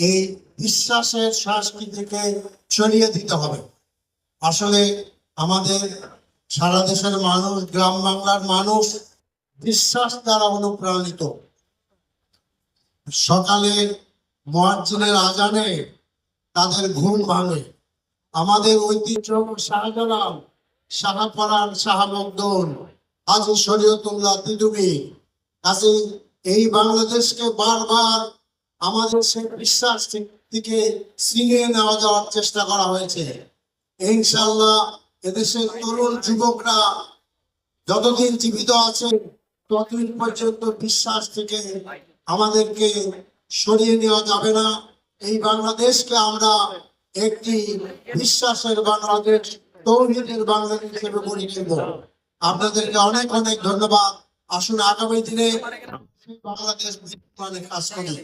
এই বিশ্বাসের সংস্কৃতিকে ছড়িয়ে দিতে হবে। আসলে আমাদের সারা দেশের মানুষ, গ্রাম বাংলার মানুষ বিশ্বাস দ্বারা অনুপ্রাণিত। সকালে মহাজিনের আজানে তাদের ঘুম ভাঙে। আমাদের ঐতিহ্য শাহজালাল শাহপরান শাহমকদুল আজ শরীয়তুল্লাহ তিদুবি কাজে এই বাংলাদেশকে বারবার আমাদের সেই বিশ্বাস থেকে ছিনিয়ে নেওয়া যাওয়ার চেষ্টা করা হয়েছে। ইনশাল্লাহ এদেশের তরুণ যুবকরা যতদিন জীবিত আছে, ততদিন পর্যন্ত বিশ্বাস থেকে আমাদেরকে সরিয়ে নেওয়া যাবে না। এই বাংলাদেশকে আমরা একটি বিশ্বাসের বাংলাদেশ, তৌহিদের বাংলাদেশ হিসেবে গড়ে তুলব। আপনাদেরকে অনেক অনেক ধন্যবাদ। আসুন আগামী দিনে বাংলাদেশ কাজ করি